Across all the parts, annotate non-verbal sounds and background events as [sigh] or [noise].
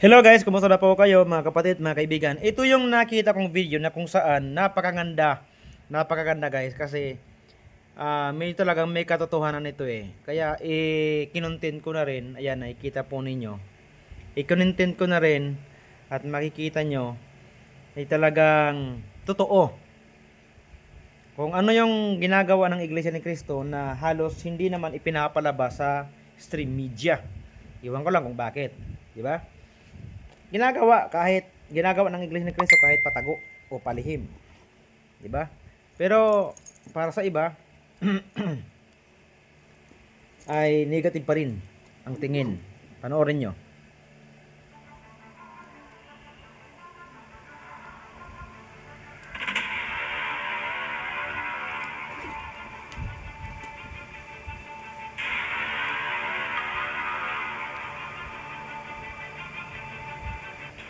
Hello guys, kumusta na po kayo mga kapatid, mga kaibigan? Ito yung nakita kong video na kung saan napakaganda. Napakaganda guys kasi ah, may talagang may katotohanan ito eh. Kaya eh kinontent ko na rin. Ayan, nakikita po ninyo. I-content ko na rin at makikita nyo ay talagang totoo. Kung ano yung ginagawa ng Iglesia ni Cristo na halos hindi naman ipinapalabas sa stream media. Iwan ko lang kung bakit. Di ba? Ginagawa kahit ginagawa ng Iglesia ni Cristo kahit patago o palihim. 'Di ba? Pero para sa iba [clears throat] ay negative pa rin ang tingin. Panoorin nyo.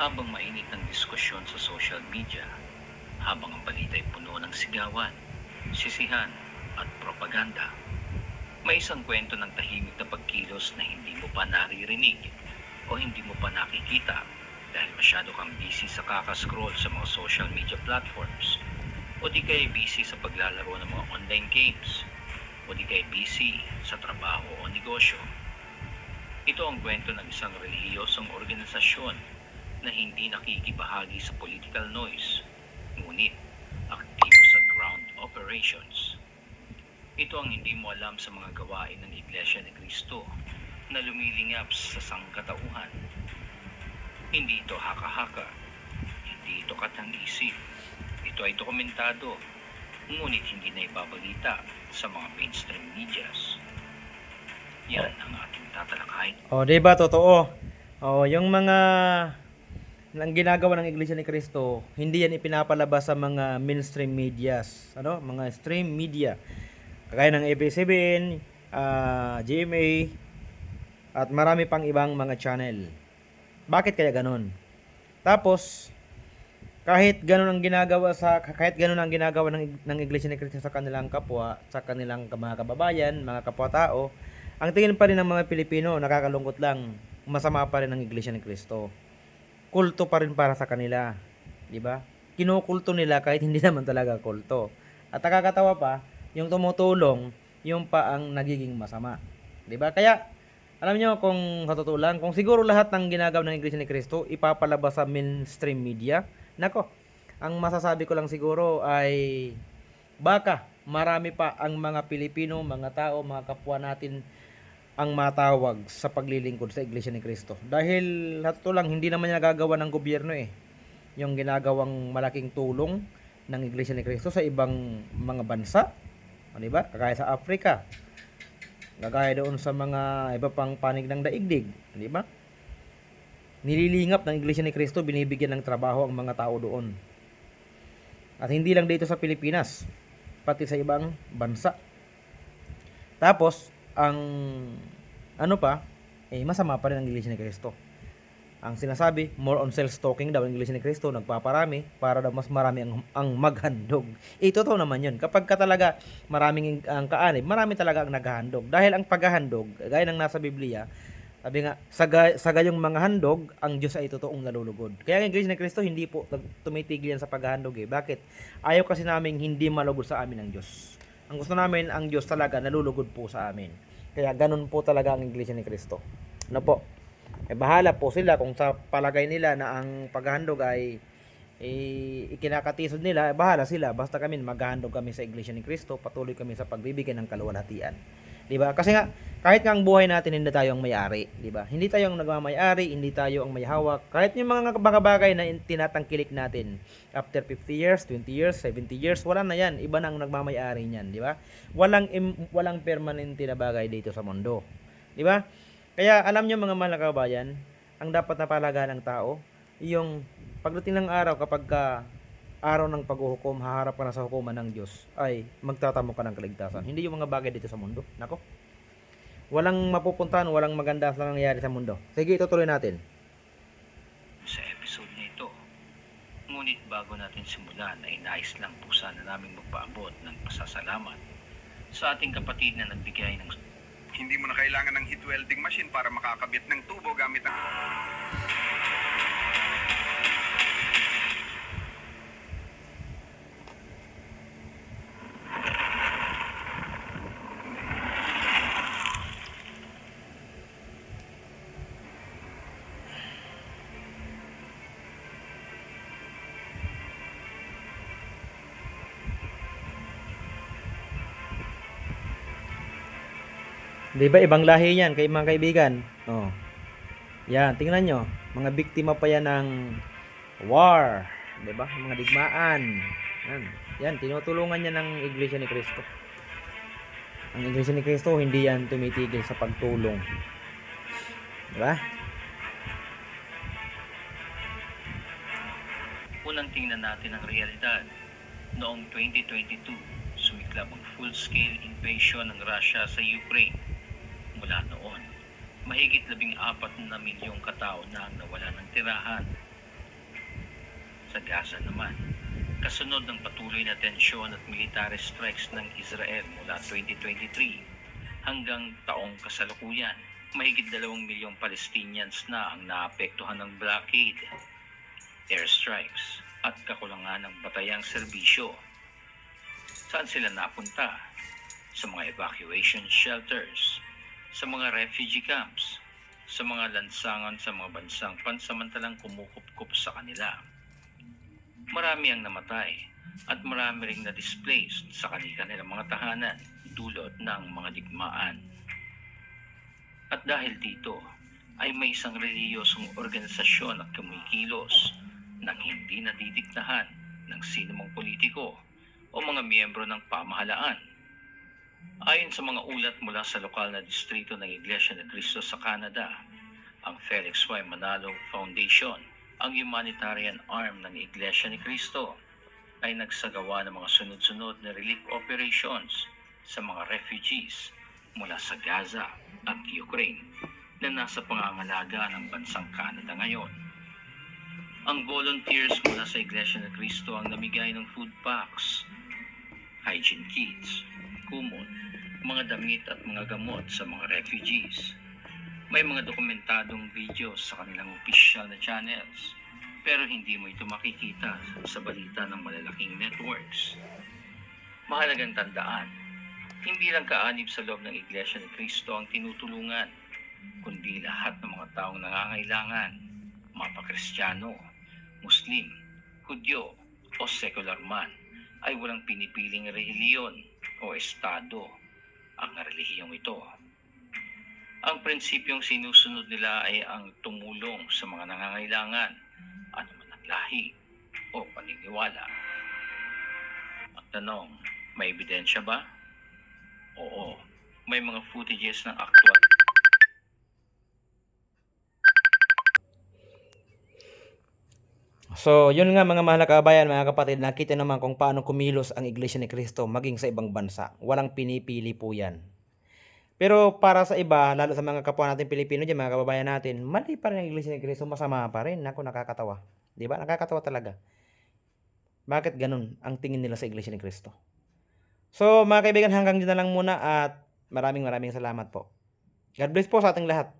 Habang mainit ang diskusyon sa social media, habang ang balita ay puno ng sigawan, sisihan at propaganda, may isang kwento ng tahimik na pagkilos na hindi mo pa naririnig o hindi mo pa nakikita dahil masyado kang busy sa kakascroll sa mga social media platforms o di kaya busy sa paglalaro ng mga online games o di kaya busy sa trabaho o negosyo. Ito ang kwento ng isang relihiyosong organisasyon na hindi nakikibahagi sa political noise, ngunit aktibo sa ground operations. Ito ang hindi mo alam sa mga gawain ng Iglesia ni Cristo na lumilingap sa sangkatauhan. Hindi ito haka-haka, hindi ito katang-isip, ito ay dokumentado, ngunit hindi na ibabalita sa mga mainstream medias. Yan ang ating tatalakayin. O, 'di ba totoo? O, yung mga ang ginagawa ng Iglesia ni Cristo, hindi yan ipinapalabas sa mga mainstream medias, ano? Mga stream media. Kagaya ng ABS-CBN, ah, GMA, at marami pang ibang mga channel. Bakit kaya ganun? Tapos, kahit ganun ang ginagawa sa kahit ganun ang ginagawa ng, ng Iglesia ni Cristo sa kanilang kapwa, sa kanilang mga kababayan, mga kapwa-tao, ang tingin pa rin ng mga Pilipino, nakakalungkot lang, masama pa rin ang Iglesia ni Cristo. Kulto pa rin para sa kanila, 'di ba? Kinukulto nila kahit hindi naman talaga kulto. At nakakatawa pa, yung tumutulong, yung pa ang nagiging masama. 'Di ba? Kaya alam niyo kung sa totoo lang, kung siguro lahat ng ginagawa ng Iglesia ni Cristo ipapalabas sa mainstream media, nako, ang masasabi ko lang siguro ay baka marami pa ang mga Pilipino, mga tao, mga kapwa natin ang matawag sa paglilingkod sa Iglesia ni Cristo. Dahil totoo lang, hindi naman niya nagagawa ng gobyerno eh. Yung ginagawang malaking tulong ng Iglesia ni Cristo sa ibang mga bansa. O, di ba? Kagaya sa Africa. Kagaya doon sa mga iba pang panig ng daigdig. Di ba? Nililingap ng Iglesia ni Cristo, binibigyan ng trabaho ang mga tao doon. At hindi lang dito sa Pilipinas, pati sa ibang bansa. Tapos, ang ano pa, eh masama pa rin ang Iglesia ni Cristo. Ang sinasabi, more on self-stalking daw ang Iglesia ni Cristo, nagpaparami para daw mas marami ang, ang maghandog. Eh, totoo naman yun. Kapag ka talaga maraming ang kaanib, marami talaga ang naghahandog. Dahil ang paghahandog, gaya ng nasa Biblia, sabi nga, sa, sa gayong mga handog, ang Diyos ay totoong nalulugod. Kaya ang Iglesia ni Cristo, hindi po tumitigil yan sa paghahandog eh. Bakit? Ayaw kasi namin hindi malugod sa amin ang Diyos. Ang gusto namin, ang Diyos talaga nalulugod po sa amin. Kaya ganun po talaga ang Iglesia ni Cristo. Ano po? Eh, bahala po sila kung sa palagay nila na ang paghahandog ay eh, ikinakatisod nila, eh, bahala sila. Basta kami maghahandog kami sa Iglesia ni Cristo, patuloy kami sa pagbibigay ng kaluwalhatian. 'Di ba? Kasi nga kahit nga ang buhay natin hindi tayo ang may-ari, 'di ba? Hindi tayo ang nagmamay-ari, hindi tayo ang may hawak. Kahit yung mga bagay na tinatangkilik natin after 50 years, 20 years, 70 years, wala na 'yan. Iba na ang nagmamay-ari niyan, 'di ba? Walang walang permanente na bagay dito sa mundo. 'Di ba? Kaya alam niyo mga mahal na kabayan, ang dapat na palagaan ng tao, yung pagdating ng araw kapag ka araw ng paghuhukom, haharap ka na sa hukuman ng Diyos, ay magtatamo ka ng kaligtasan. Hindi yung mga bagay dito sa mundo. Nako. Walang mapupuntahan, walang maganda na nangyayari sa mundo. Sige, itutuloy natin. sa episode na ito. Ngunit bago natin simulan ay nais lang po sana namin magpaabot ng pasasalamat sa ating kapatid na nagbigay ng Hindi mo na kailangan ng heat welding machine para makakabit ng tubo gamit ang... Di ba ibang lahi yan kay mga kaibigan? Oh. Yan, tingnan nyo. Mga biktima pa yan ng war. Di ba? Mga digmaan. Yan. Yan, tinutulungan niya ng Iglesia ni Cristo. Ang Iglesia ni Cristo, hindi yan tumitigil sa pagtulong. Di ba? Unang tingnan natin ang realidad. Noong 2022, sumiklab ang full-scale invasion ng Russia sa Ukraine. Mahigit labing apat na milyong katao na ang nawala ng tirahan. Sa Gaza naman, kasunod ng patuloy na tensyon at military strikes ng Israel mula 2023 hanggang taong kasalukuyan, mahigit dalawang milyong Palestinians na ang naapektuhan ng blockade airstrikes at kakulangan ng batayang serbisyo. Saan sila napunta? Sa mga evacuation shelters, sa mga refugee camps, sa mga lansangan sa mga bansang pansamantalang kumukup-kup sa kanila. Marami ang namatay at marami ring na-displaced sa kanilang mga tahanan dulot ng mga digmaan. At dahil dito, ay may isang reliyosong organisasyon at kumikilos nang hindi nadidiktahan ng sinumang politiko o mga miyembro ng pamahalaan. Ayon sa mga ulat mula sa lokal na distrito ng Iglesia ni Cristo sa Canada, ang Felix Y. Manalo Foundation, ang humanitarian arm ng Iglesia ni Cristo, ay nagsagawa ng mga sunod-sunod na relief operations sa mga refugees mula sa Gaza at Ukraine na nasa pangangalaga ng bansang Canada ngayon. Ang volunteers mula sa Iglesia ni Cristo ang namigay ng food packs, hygiene kits, kumot, mga damit at mga gamot sa mga refugees. May mga dokumentadong videos sa kanilang official na channels, pero hindi mo ito makikita sa balita ng malalaking networks. Mahalagang tandaan, hindi lang kaanib sa loob ng Iglesia ni Cristo ang tinutulungan, kundi lahat ng mga taong nangangailangan, mapakristyano, Muslim, Hudyo o secular man ay walang pinipiling relihiyon o estado ang relihiyong ito. Ang prinsipyong sinusunod nila ay ang tumulong sa mga nangangailangan, anuman ang lahi o paniniwala. Ang tanong, may ebidensya ba? Oo, may mga footages ng aktwal So, yun nga mga mahal na kabayan, mga kapatid, nakita naman kung paano kumilos ang Iglesia ni Cristo maging sa ibang bansa. Walang pinipili po yan. Pero para sa iba, lalo sa mga kapwa natin Pilipino dyan, mga kababayan natin, mali pa rin ang Iglesia ni Cristo, masama pa rin. Ako, nakakatawa. Di ba? Nakakatawa talaga. Bakit ganun ang tingin nila sa Iglesia ni Cristo? So, mga kaibigan, hanggang dyan na lang muna at maraming maraming salamat po. God bless po sa ating lahat.